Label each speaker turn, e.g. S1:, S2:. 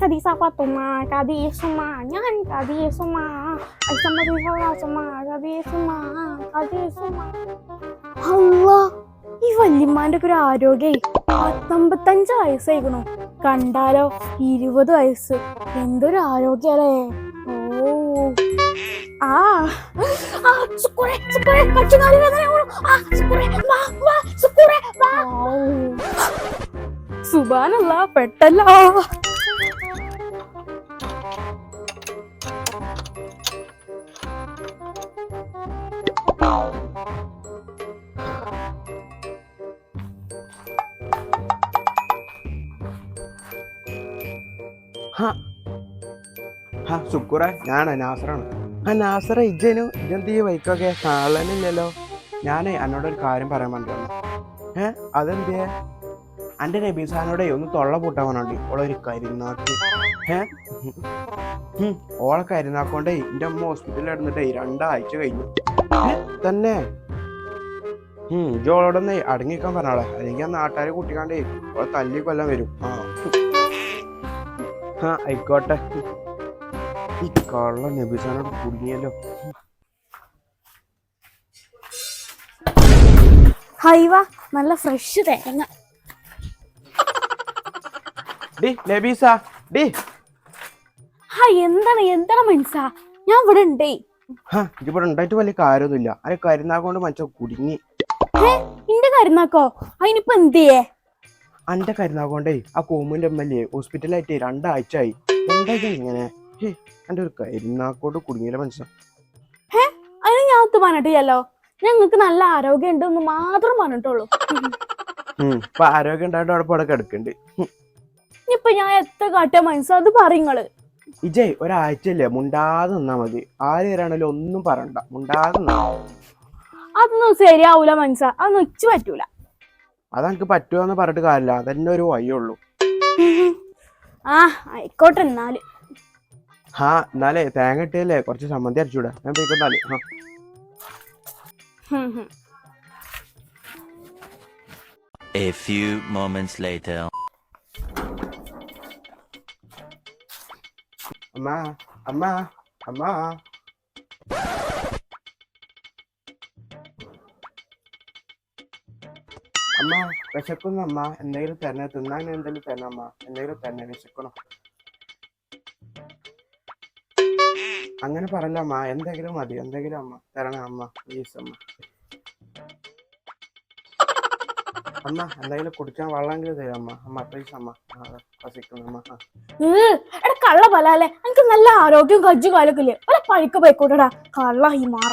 S1: tadi sapa tuh ma? Tadi Suma, nyan tadi Suma. Ay sama di salah Suma, tadi Suma, tadi Suma. അല്ലാ ഈ വല്യമ്മാന്റെ ഒക്കെ ഒരു ആരോഗ്യേ. പത്തൊമ്പത്തഞ്ച് വയസ്സായിക്കണു. കണ്ടാലോ? ഇരുപത് വയസ്സ്. എന്തൊരു ആരോഗ്യല്ലേ? ഓ. ആ. ആ സുക്കുറെ സുക്കുറ
S2: ഞാനാ നാസറാണ്. ആ നാസറ ഇജ്ജനു. ഇജെന്ത് ഈ വൈക്കൊക്കെ? കാണലില്ലല്ലോ ഞാനേ എന്നോടൊരു കാര്യം പറയാൻ വേണ്ടി വന്നു ഏ അതെന്തിയെ? എന്റെ നബീസാനോടെ ഒന്ന് തൊള്ള പൂട്ടാൻ വേണ്ടി ഓളൊരു കരിനാക്ക്. ഏ? ഓളെ കരിനാക്കോണ്ടേ എന്റെ അമ്മ ഹോസ്പിറ്റലിൽ ഇടുന്നിട്ടേ രണ്ടാഴ്ച കഴിഞ്ഞു. തന്നെ. ഉം ഇജോളോടൊന്നേ അടങ്ങിക്കാൻ പറഞ്ഞോളെ. അല്ലെങ്കിൽ ആ നാട്ടുകാരെ കുട്ടിക്കാണ്ടേ ഓളെ തല്ലി കൊല്ലം വരും. ആ. ആ ആയിക്കോട്ടെ. ഈ കള്ള നബിസാനോട് കുടുങ്ങിയല്ലോ.
S1: ഹൈവ നല്ല ഫ്രഷ് തേങ്ങ.
S2: ഡി നബീസ ഡി.
S1: ഹാ എന്താണ് എന്താണ് മനസ്സാ ഞാൻ ഇവിടെ ഉണ്ടേ.
S2: ഹാ ഇവിടെ ഉണ്ടായിട്ട് വലിയ കാര്യമൊന്നുമില്ല. അരെ കരുന്നാക്കൊണ്ട് മനുഷ്യ കുടുങ്ങി.
S1: ഏ ഇന്റെ കരുന്നാക്കോ അതിനിപ്പോ എന്തിയേ
S2: അന്റെ കരുന്നാകൊണ്ടേ ആ കോമുവിന്റെ എം എൽ എ ഹോസ്പിറ്റലായിട്ട് രണ്ടാഴ്ച ആയി എന്താ ഇങ്ങനെ? ഹേ എന്റെ ഒരു കരുന്നാക്കോട്ട് കുടുങ്ങിയില്ല മനുഷ്യ
S1: അതിന് ഞാൻ ഒത്ത് പറഞ്ഞിട്ടില്ലല്ലോ. ഞങ്ങൾക്ക് നല്ല ആരോഗ്യം ഉണ്ട് എന്ന് മാത്രം പറഞ്ഞിട്ടുള്ളൂ.
S2: ഇപ്പൊ ആരോഗ്യം ഉണ്ടായിട്ട് അവിടെ അവിടെ കിടക്കുന്നുണ്ട്
S1: ഇനിയിപ്പൊ ഞാൻ എത്ര കാട്ടിയ മനസ്സാ? അത് പറയുങ്ങൾ
S2: ഇജയ് ഒരാഴ്ചയല്ലേ മുണ്ടാതെ നിന്നാ മതി. ആര് വരാണല്ലോ ഒന്നും പറയണ്ട മുണ്ടാതെ നിന്നാ.
S1: അതൊന്നും ശരിയാവൂല മനസ്സാ. അതൊന്നും ഉച്ച പറ്റൂല.
S2: അതെനിക്ക് പറ്റുമെന്ന് പറഞ്ഞിട്ട് കാര്യമില്ല. അതന്നെ ഒരു വഴിയുള്ളൂ
S1: ആ ആയിക്കോട്ടെ എന്നാൽ.
S2: ഹാ എന്നാലേ തേങ്ങ ഇട്ടല്ലേ കുറച്ച് സമ്മതി അരച്ചൂടെ. ഞാൻ പോയിക്കൊന്നാൽ ആ
S1: ഹും ഹും.
S3: A few moments later.
S2: അമ്മ അമ്മ അമ്മ. അമ്മ വിശക്കുന്നു അമ്മ. എന്തെങ്കിലും തന്നെ തിന്നാൻ എന്തെങ്കിലും തന്നെ അമ്മ. എന്തെങ്കിലും തന്നെ വിശക്കണം അങ്ങനെ പറയല്ല അമ്മ. എന്തെങ്കിലും മതി. എന്തെങ്കിലും അമ്മ തരണേ അമ്മ. പ്ലീസ് അമ്മ. അമ്മ എന്തെങ്കിലും കുടിക്കാൻ വെള്ളമെങ്കിലും തരാം അമ്മ. അമ്മ പ്ലീസ് അമ്മ. വസിക്കുന്നു അമ്മ.
S1: എടാ കള്ള പലാലേ എനിക്ക് നല്ല ആരോഗ്യം കജ്ജു കാലക്കില്ലേ പഴിക്ക് പോയിക്കോട്ടെടാ കള്ള ഈ മാറ